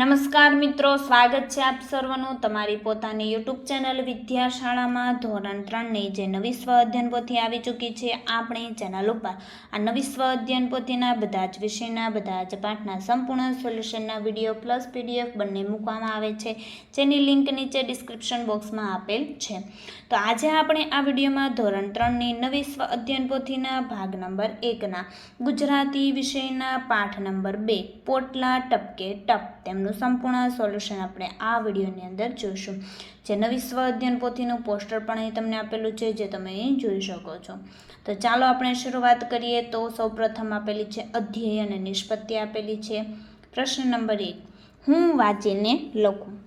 નમસ્કાર મિત્રો, સ્વાગત છે આપ સર્વનું તમારી પોતાની યુટ્યુબ ચેનલ વિદ્યાશાળામાં. ધોરણ ત્રણની જે નવી સ્વ અધ્યયન પોથી આવી ચૂકી છે, આપણી ચેનલ ઉપર. આ નવી સ્વ અધ્યયન પોથીના બધા જ વિષયના, બધા જ પાઠના સંપૂર્ણ સોલ્યુશનના વીડિયો પ્લસ પીડીએફ બંને મૂકવામાં આવે છે, જેની લિંક નીચે ડિસ્ક્રિપ્શન બોક્સમાં આપેલ છે. તો આજે આપણે આ વિડીયોમાં ધોરણ ત્રણની નવી સ્વ અધ્યયન પોથીના ભાગ નંબર એકના ગુજરાતી વિષયના પાઠ નંબર બે, પોટલા ટપકે ટપ તેમનું સંપૂર્ણ સોલ્યુશન આપણે આ વિડીયોની અંદર જોઈશું. જે નવી સ્વ અધ્યયન પોથીનું પોસ્ટર પણ અહીં તમને આપેલું છે, જે તમે અહીં જોઈ શકો છો. તો ચાલો આપણે શરૂઆત કરીએ. તો સૌપ્રથમ આપેલી છે અધ્યય અને નિષ્પત્તિ આપેલી છે. પ્રશ્ન નંબર એક, હું વાંચીને લખું?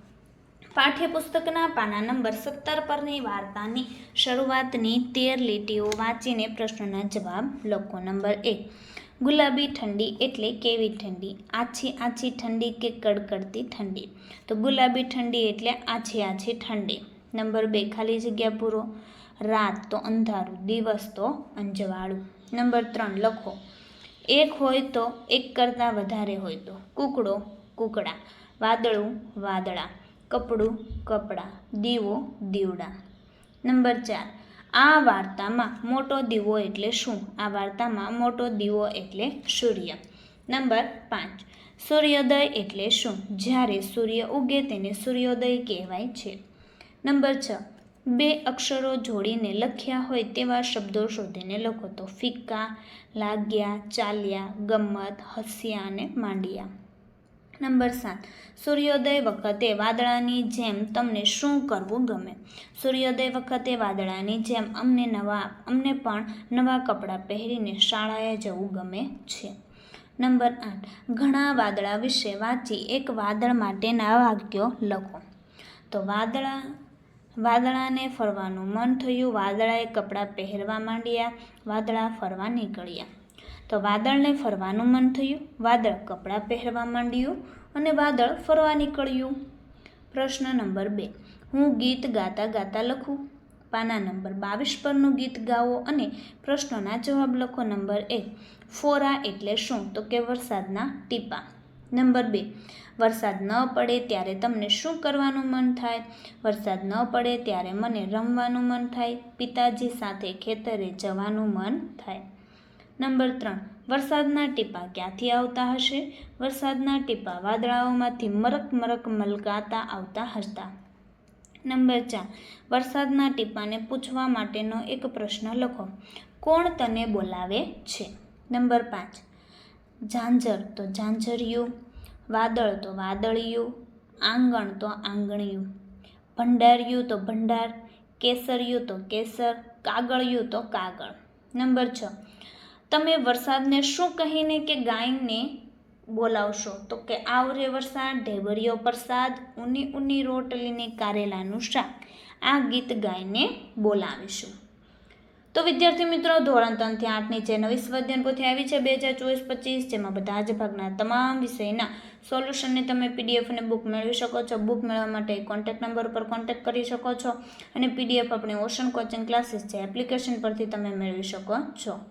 પાઠ્યપુસ્તકના પાના નંબર સત્તર પરની વાર્તાની શરૂઆતની તેર લીટીઓ વાંચીને પ્રશ્નના જવાબ લખો. નંબર એક ગુલાબી ઠંડી એટલે કેવી ઠંડી? આછી આછી ઠંડી કે કડકડતી ઠંડી? તો ગુલાબી ઠંડી એટલે આછી આછી ઠંડી. નંબર બે, ખાલી જગ્યા પૂરો. રાત તો અંધારું, દિવસ તો અંજવાળું. નંબર ત્રણ, લખો. એક હોય તો એક કરતાં વધારે હોય તો. કૂકડો, કૂકડા. વાદળું, વાદળા. કપડું, કપડાં. દીવો, દીવડા. નંબર ચાર આ વાર્તામાં મોટો દીવો એટલે શું? આ વાર્તામાં મોટો દીવો એટલે સૂર્ય. નંબર પાંચ. સૂર્યોદય એટલે શું? જ્યારે સૂર્ય ઉગે તેને સૂર્યોદય કહેવાય છે. નંબર છ. બે અક્ષરો જોડીને લખ્યા હોય તેવા શબ્દો શોધીને લખો તો ફિક્કા, લાગ્યા, ચાલ્યા ગમત હસ્યા અને માંડ્યા. નંબર સાત. સૂર્યોદય વખતે વાદળાની જેમ તમને શું કરવું ગમે? સૂર્યોદય વખતે વાદળાની જેમ અમને નવા, અમને પણ નવા કપડાં પહેરીને શાળાએ જવું ગમે છે. નંબર આઠ. ઘણા વાદળા વિશે વાંચી એક વાદળ માટેના વાક્યો લખો. તો વાદળા, વાદળાને ફરવાનું મન થયું, વાદળાએ કપડાં પહેરવા માંડ્યા, વાદળા ફરવા નીકળ્યા. તો વાદળને ફરવાનું મન થયું, વાદળ કપડાં પહેરવા માંડ્યું અને વાદળ ફરવા નીકળ્યું. પ્રશ્ન નંબર બે. હું ગીત ગાતા ગાતા લખું? પાના નંબર બાવીસ પરનું ગીત ગાવો અને પ્રશ્નોના જવાબ લખો. નંબર એક. ફોરા એટલે શું? તો કે વરસાદના ટીપા. નંબર બે. વરસાદ ન પડે ત્યારે તમને શું કરવાનું મન થાય? વરસાદ ન પડે ત્યારે મને રમવાનું મન થાય? પિતાજી સાથે ખેતરે જવાનું મન થાય. નંબર ત્રણ, વરસાદના ટીપા ક્યાંથી આવતા હશે? વરસાદના ટીપા વાદળાઓમાંથી મરક મરક મલકાતા આવતા હતા નંબર ચાર, વરસાદના ટીપાને પૂછવા માટેનો એક પ્રશ્ન લખો. કોણ તને બોલાવે છે? નંબર પાંચ, ઝાંઝર તો ઝાંઝરિયું, વાદળ તો વાદળિયું, આંગણ તો આંગણિયું, ભંડારિયું તો ભંડાર, કેસરિયું તો કેસર, કાગળિયું તો કાગળ. નંબર છ તમે વરસાદને શું કહીને કે ગાયને બોલાવશો? તો કે આવરે વરસાદ, ઢેબરિયો પ્રસાદ ઊની ઊની રોટલીને કારેલાનું શાક. આ ગીત ગાઈને બોલાવીશું. તો વિદ્યાર્થી મિત્રો, ધોરણ ત્રણથી આઠની જે નવી સ્વાધ્યાયન પોથી આવી છે, બે હજાર ચોવીસ પચીસ, જેમાં બધા જ ભાગના તમામ વિષયના સોલ્યુશનને તમે પીડીએફ અને બુક મેળવી શકો છો. બુક મેળવવા માટે કોન્ટેક્ટ નંબર પર કોન્ટેક્ટ કરી શકો છો અને પીડીએફ આપણી ઓશન કોચિંગ ક્લાસીસ છે એપ્લિકેશન પરથી તમે મેળવી શકો છો.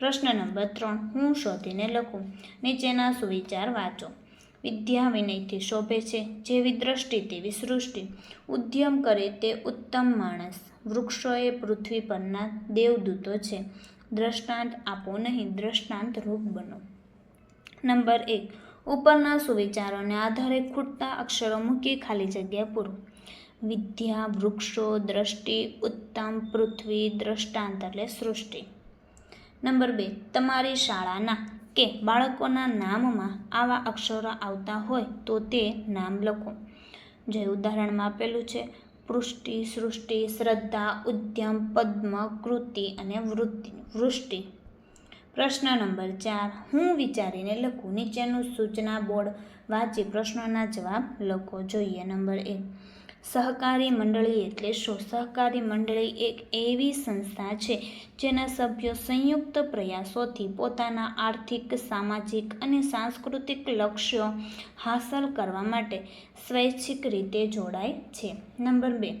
પ્રશ્ન નંબર ત્રણ, હું શોધીને લખું. નીચેના સુવિચાર વાંચો. વિદ્યા વિનયથી શોભે છે, જેવી દ્રષ્ટિ તેવી સૃષ્ટિ. ઉદ્યમ કરે તે ઉત્તમ માણસ. વૃક્ષોએ પૃથ્વી પરના દેવદૂતો છે. દ્રષ્ટાંત આપો નહીં, દ્રષ્ટાંત રૂપ બનો. નંબર એક, ઉપરના સુવિચારોને આધારે ખૂટતા અક્ષરો મૂકી ખાલી જગ્યા પૂરો. વિદ્યા, વૃક્ષો, દ્રષ્ટિ, ઉત્તમ પૃથ્વી, દ્રષ્ટાંત એટલે સૃષ્ટિ. નંબર બે, તમારી શાળાના કે બાળકોના નામમાં આવા અક્ષરો આવતા હોય તો તે નામ લખો. જે ઉદાહરણમાં આપેલું છે, પૃષ્ટિ, સૃષ્ટિ, શ્રદ્ધા, ઉદ્યમ, પદ્મ, કૃતિ અને વૃત્તિ વૃષ્ટિ. પ્રશ્ન નંબર ચાર, હું વિચારીને લખું? નીચેનું સૂચના બોર્ડ વાંચી પ્રશ્નોના જવાબ લખો. જોઈએ નંબર એક સહકારી મંડળી એટલે શું સહકારી મંડળી એક એવી સંસ્થા છે જેના સભ્યો સંયુક્ત પ્રયાસોથી પોતાના આર્થિક, સામાજિક અને સાંસ્કૃતિક લક્ષ્યો હાંસલ કરવા માટે સ્વૈચ્છિક રીતે જોડાય છે. નંબર બે,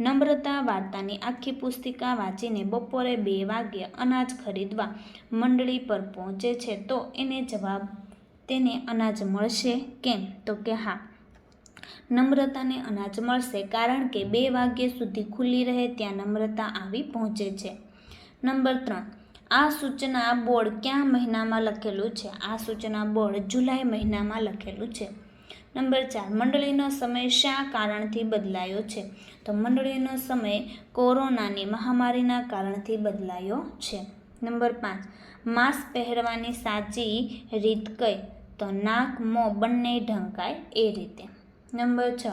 નમ્રતા વાર્તાની આખી પુસ્તિકા વાંચીને બપોરે બે વાગ્યે અનાજ ખરીદવા મંડળી પર પહોંચે છે તો એને જવાબ, તેને અનાજ મળશે? કેમ? તો કે હા. નમ્રતાને અનાજ મળશે કારણ કે બે વાગ્યા સુધી ખુલ્લી રહે ત્યાં નમ્રતા આવી પહોંચે છે. નંબર ત્રણ, આ સૂચના બોર્ડ કયા મહિનામાં લખેલું છે? આ સૂચના બોર્ડ જુલાઈ મહિનામાં લખેલું છે. નંબર ચાર, મંડળીનો સમય શા કારણથી બદલાયો છે? તો મંડળીનો સમય કોરોનાની મહામારીના કારણથી બદલાયો છે. નંબર પાંચ, માસ્ક પહેરવાની સાચી રીત કઈ? તો નાક, મોં બંને ઢંકાય એ રીતે. નંબર છ.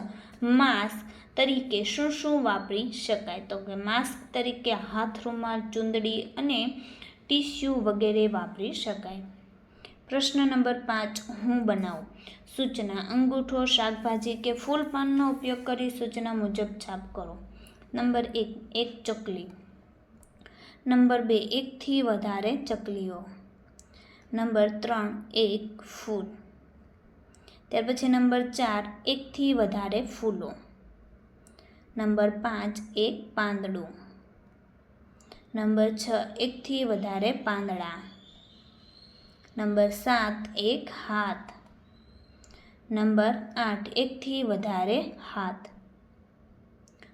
માસ્ક તરીકે શું શું વાપરી શકાય? તો કે માસ્ક તરીકે હાથ રૂમાલ, ચૂંદડી અને ટીસ્યુ વગેરે વાપરી શકાય. પ્રશ્ન નંબર પાંચ, હું બનાવું? સૂચના, અંગૂઠો, શાકભાજી કે ફૂલ પાનનો ઉપયોગ કરી સૂચના મુજબ છાપ કરો. નંબર એક એક ચકલી. નંબર બે, એકથી વધારે ચકલીઓ. નંબર ત્રણ, એક ફૂલ. ત્યાર પછી નંબર ચાર, એકથી વધારે ફૂલો. નંબર પાંચ, એક પાંદડું. નંબર છ, એકથી વધારે પાંદડા. નંબર સાત, એક હાથ. નંબર આઠ, એકથી વધારે હાથ.